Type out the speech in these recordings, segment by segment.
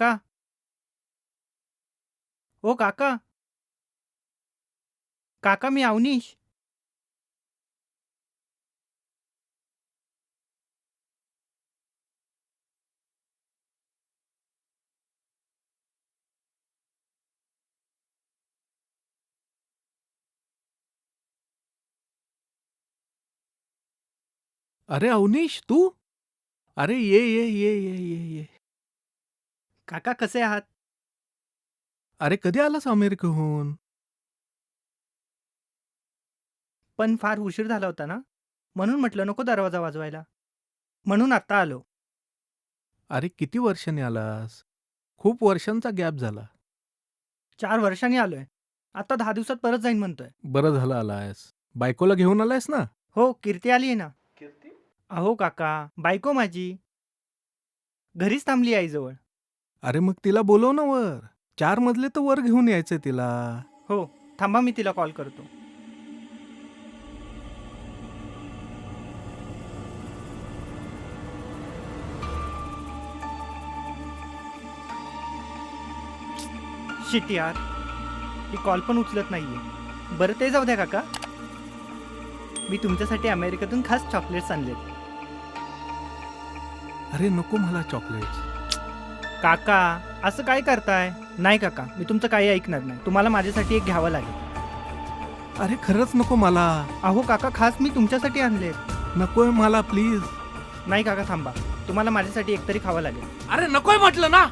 काका. ओ काका. काका मी अवनीश. अरे अवनीश तू? अरे ये ये ये ये ये. ये काका कसे आहात? अरे कधी आलास अमेरिकेहून? पण फार उशीर झाला होता ना? म्हणून म्हटलं नको दरवाजा वाजवायला. म्हणून आत्ता आलो. अरे किती वर्षांनी आलास? खूप वर्षांचा गॅप झाला. चार वर्षांनी आलोय. आता दहा दिवसात परत जाईन म्हणतोय. बरं झालं आलायस. बायकोला घेऊन आलायस ना? हो कीर्ती आली आहे ना. अहो काका बायको माझी. घरीच थांबली आईजवळ अरे मग तिला बोलव ना वर. चार मजले तर वर घेऊन यायचं तिला. हो थांबा मी तिला कॉल करतो. शिट यार ती कॉल पण उचलत नाहीये. बरं ते जाऊ द्या काका. मी तुमच्यासाठी अमेरिकेतून खास चॉकलेट्स आणलेत. अरे नको मला चॉकलेट काका असं काय करताय? नाही काका मी तुमचं काही ऐकणार नाही. तुम्हाला माझ्यासाठी एक घ्यावं लागेल. अरे खरंच नको मला. अहो काका खास मी तुमच्यासाठी आणलेत नकोय मला प्लीज. नाही काका थांबा. तुम्हाला माझ्यासाठी एकतरी खावं लागेल. अरे नकोय म्हटलं ना!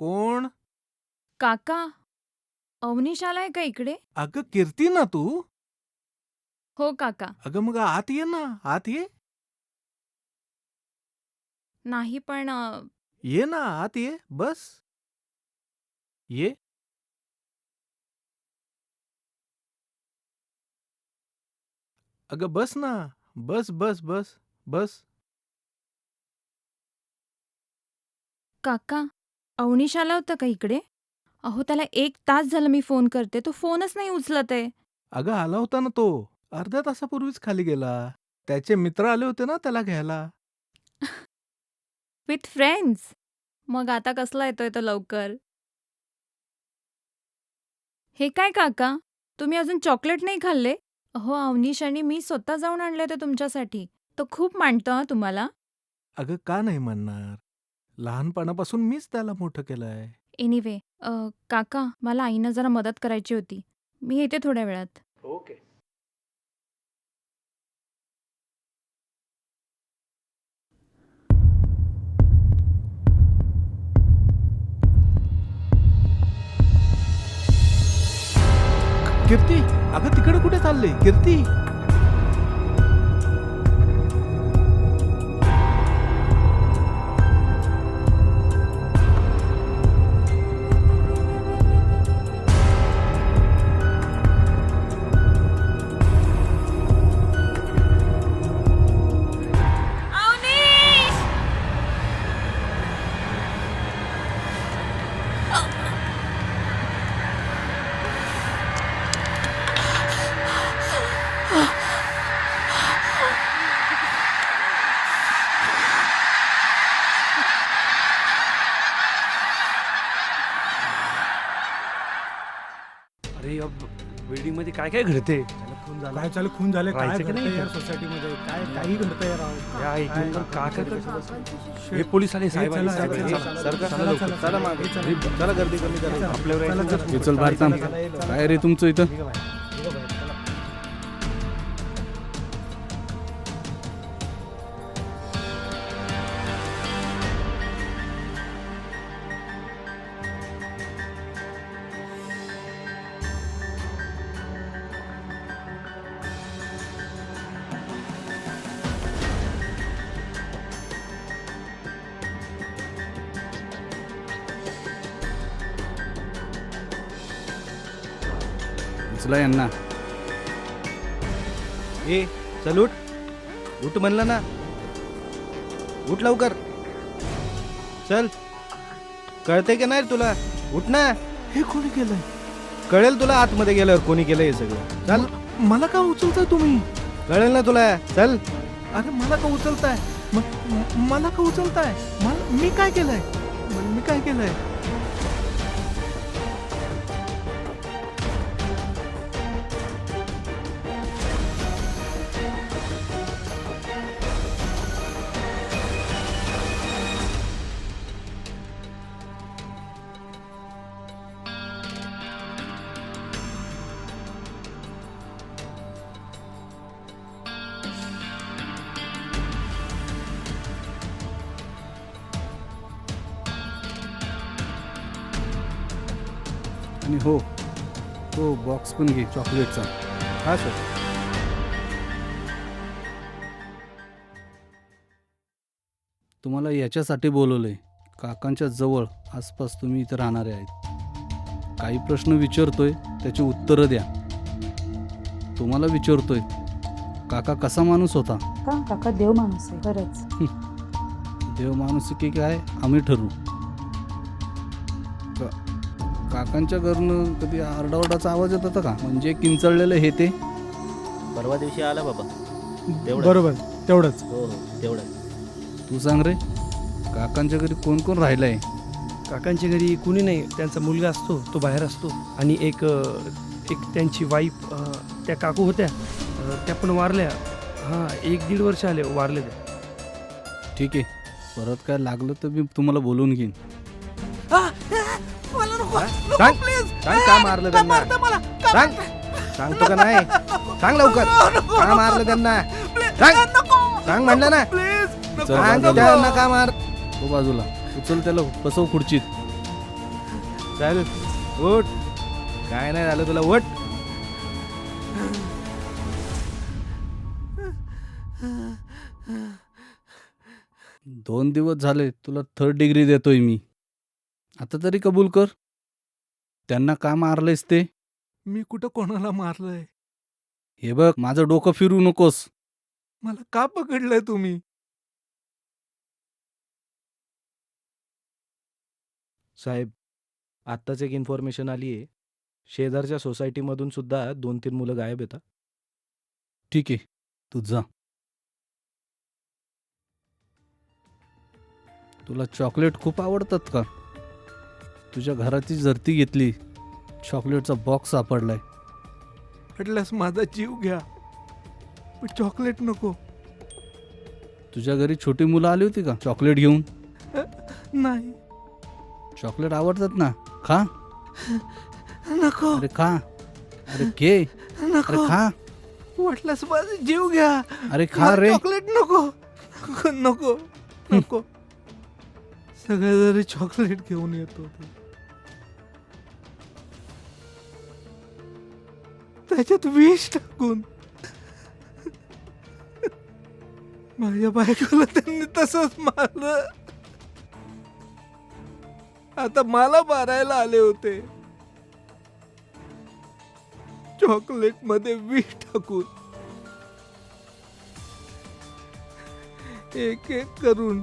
कोण? काका अवनीश आलाय का इकडे? अगं कीर्ती ना तू. हो काका. अगं मग आत ये ना आत ये. नाही पण अ, ये ना आत ये बस. ये. अगं बस ना बस बस बस बस. काका अवनीश आला होता का इकडे? अहो त्याला एक तास झाला मी फोन करते तो फोनच नाही उचलत आहे. अगं आला होता ना तो. अर्ध्या तासापूर्वीच खाली गेला. त्याचे मित्र आले होते ना त्याला घ्यायला. विथ फ्रेंड्स मग आता कसला येतोय तो लवकर? हे काय काका? तुम्ही अजून चॉकलेट नाही खाल्ले? अहो अवनीश आणि मी स्वतः जाऊन आणले ते तुमच्यासाठी. तो खूप मांडतो हा तुम्हाला? अगं का नाही म्हणणार लहानपणापासून मीच त्याला मोठं केलंय. एनिवे काका मला आईनं जरा मदत करायची होती. मी येते थोड्या वेळात. ओके. कीर्ती? अगं तिकडे कुठे चालले? कीर्ती? अरे या बिल्डिंगमध्ये काय काय घडते काय चालू खून झाले काय राहायचं की नाही घडतंय यार इथं? सोसायटीमध्ये काय काही घडतंय राव या काय- हे पोलीस आले साहेब आले, चला, साहेब आले. चला, चला, सरका, चला, चला लवकर, चला, चला चला, मागे. चला, चला. चला गर्दी कमी करा आपल्यावर चला, यायचं. चला. चल बाहेर थांब. काय रे तुमचं इथं उचला यांना. ए चल उठ. उठ म्हणलं ना. उठ लवकर. चल. कळते की नाही रे तुला? उठ ना. हे कोणी केलंय? कळेल तुला आतमध्ये गेल्यावर कोणी केलं हे सगळं. चल. मला का उचलताय तुम्ही? कळेल ना तुला. चल. अरे मला का उचलताय? म- म- मला का उचलताय? मला मी काय केलंय? म- मी काय केलंय? आणि हो तो बॉक्स पण घे चॉकलेटचा हा सर तुम्हाला याच्यासाठी बोलवलंय काकांच्या जवळ आसपास तुम्ही इथं राहणारे आहेत. काही प्रश्न विचारतोय त्याची उत्तरं द्या. तुम्हाला विचारतोय काका कसा माणूस होता? का? काका देव माणूस आहे खरंच. देव माणूस की काय? आम्ही ठरवू. काकांच्या घरनं कधी आरडाओरडाचा आवाज येत होता का? म्हणजे किंचळलेलं हे ते. परवा दिवशी आला बाबा. तेवढंच. बरोबर तेवढंच. हो हो तेवढं तू सांग रे काकांच्या घरी कोण कोण राहिलंय? काकांच्या घरी कुणी नाही त्यांचा मुलगा असतो तो बाहेर असतो. आणि एक अ, एक त्यांची वाईफ त्या काकू होत्या अ, त्या पण वारल्या. हां एक दीड वर्ष आले वारले त्या ठीक आहे परत काय लागलं तर मी तुम्हाला बोलवून घेईन. मला नको सांग. सांग. का मारलं त्यांना? सांग. सांगतो का नाही? सांग लवकर. का मारलं त्यांना? सांग. सांग म्हणलं ना. प्लीज चल, सांग बाजूला. त्यांना का मार? हो बाजूला. उचल त्याला बसव खुर्चीत. चल उठ. काय नाही झालं तुला उठ. दोन दिवस झाले तुला थर्ड डिग्री देतोय मी. आता तरी कबूल कर. त्यांना का मारलंयस ते? मी कुठं कोणाला मारलंय? हे बघ माझं डोकं फिरू नकोस. मला का पकडलंय तुम्ही? साहेब आत्ताच एक इन्फॉर्मेशन आली आहे. शेजारच्या सोसायटीमधून सुद्धा दोन तीन मुलं गायब येतात. ठीक आहे तू जा. तुला चॉकलेट खूप आवडतात का? तुझ्या घराची जर्ती घेतली. चॉकलेटचा बॉक्स सापडलाय. म्हटल्यास माझा जीव घ्या. पण चॉकलेट नको. तुझ्या घरी छोटी मुलं आली होती का? चॉकलेट घेऊन? नाही. चॉकलेट आवडतात ना? खा. नको. अरे खा. अरे घे. अरे नको खा. वाटल्यास माझा जीव घ्या. अरे खा मला रे. चॉकलेट नको. नको नको नको. सगळे जरी चॉकलेट घेऊन येतो त्याच्यात विष टाकून. माझ्या बायकोला त्यांनी तसंच मारलं. आता मला मारायला आले होते. चॉकलेटमध्ये विष टाकून. एक एक करून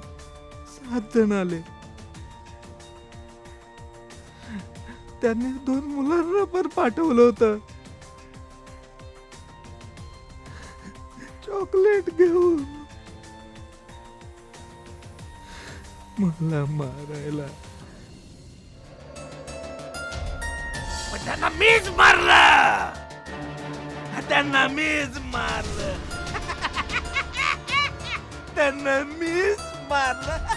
सात जण आले. त्यांनी दोन मुलांना पण पाठवलं होतं. चॉकलेट घेऊन. मला मारायला. त्यांना मीच मारलं. त्यांना मीच मारलं. त्यांना मीच मारलं.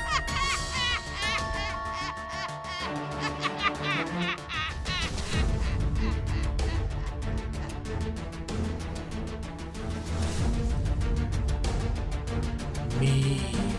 मी